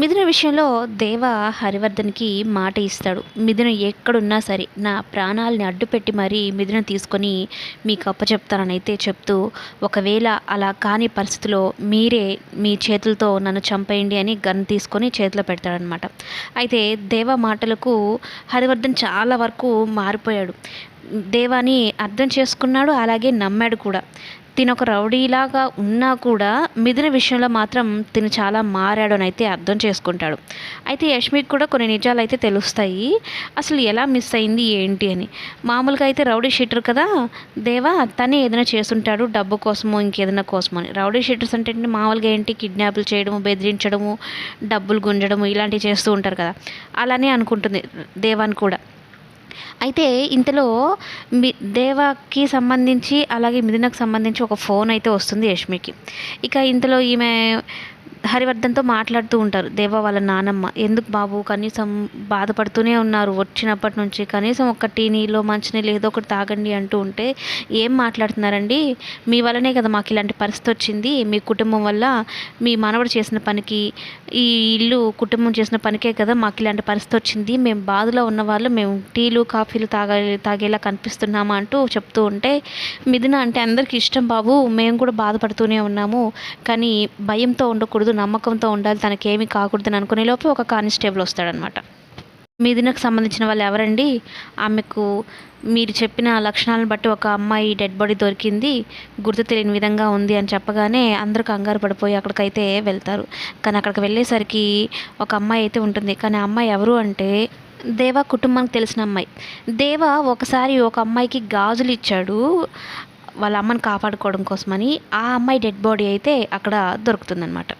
మిథున విషయంలో దేవ హరివర్ధన్కి మాట ఇస్తాడు. మిథున ఎక్కడున్నా సరే నా ప్రాణాలని అడ్డుపెట్టి మరీ మిథున తీసుకొని మీకు అప్పచెప్తానని అయితే చెప్తూ ఒకవేళ అలా కాని పరిస్థితిలో మీరే మీ చేతులతో నన్ను చంపేయండి అని గన్ తీసుకొని చేతిలో పెడతాడనమాట. అయితే దేవ మాటలకు హరివర్ధన్ చాలా వరకు మారిపోయాడు. దేవాని అర్థం చేసుకున్నాడు అలాగే నమ్మాడు కూడా. తిను ఒక రౌడీలాగా ఉన్నా కూడా మిథున విషయంలో మాత్రం తిను చాలా మారాడు అని అయితే అర్థం చేసుకుంటాడు. అయితే యష్మికి కూడా కొన్ని నిజాలు అయితే తెలుస్తాయి. అసలు ఎలా మిస్ అయింది ఏంటి అని. మామూలుగా అయితే రౌడీ షీటర్ కదా. దేవా తనే ఏదైనా చేస్తుంటాడు డబ్బు కోసమో ఇంకేదైనా కోసమో అని. రౌడీ షీటర్స్ అంటే మామూలుగా ఏంటి? కిడ్నాపులు చేయడము బెదిరించడము డబ్బులు గుంజడము ఇలాంటివి చేస్తూ ఉంటారు కదా. అలానే అనుకుంటుంది దేవాన్ కూడా. అయితే ఇంతలో మి దేవాకి సంబంధించి అలాగే మిథునకు సంబంధించి ఒక ఫోన్ అయితే వస్తుంది యష్మికి. ఇక ఇంతలో ఈమె హరివర్ధన్తో మాట్లాడుతూ ఉంటారు. దేవ వాళ్ళ నానమ్మ ఎందుకు బాబు కనీసం బాధపడుతూనే ఉన్నారు? వచ్చినప్పటి నుంచి కనీసం ఒక టీ నీళ్ళు మంచినీళ్ళు ఏదో ఒకటి తాగండి అంటూ ఉంటే ఏం మాట్లాడుతున్నారండి? మీ వల్లనే కదా మాకు ఇలాంటి పరిస్థితి వచ్చింది. మీ కుటుంబం వల్ల మీ మనవడు చేసిన పనికి ఈ ఇల్లు కుటుంబం చేసిన పనికే కదా మాకు ఇలాంటి పరిస్థితి వచ్చింది. మేము బాధలో ఉన్న వాళ్ళు మేము టీలు కాఫీలు తాగా తాగేలా కనిపిస్తున్నామా అంటూ చెప్తూ ఉంటే మిథున అంటే అందరికీ ఇష్టం బాబు. మేము కూడా బాధపడుతూనే ఉన్నాము. కానీ భయంతో ఉండకూడదు. నమ్మకంతో ఉండాలి తనకేమీ కాకూడదని అనుకునే లోపు ఒక కానిస్టేబుల్ వస్తాడనమాట. మిథునకు సంబంధించిన వాళ్ళు ఎవరండి? ఆమెకు మీరు చెప్పిన లక్షణాలను బట్టి ఒక అమ్మాయి డెడ్ బాడీ దొరికింది గుర్తు తెలియని విధంగా ఉంది అని చెప్పగానే అందరూ కంగారు పడిపోయి అక్కడికైతే వెళ్తారు. కానీ అక్కడికి వెళ్ళేసరికి ఒక అమ్మాయి అయితే ఉంటుంది. కానీ ఆ అమ్మాయి ఎవరు అంటే దేవ కుటుంబానికి తెలిసిన అమ్మాయి. దేవ ఒకసారి ఒక అమ్మాయికి గాజులు ఇచ్చాడు వాళ్ళ అమ్మని కాపాడుకోవడం కోసమని ఆ అమ్మాయి డెడ్ బాడీ అయితే అక్కడ దొరుకుతుందనమాట.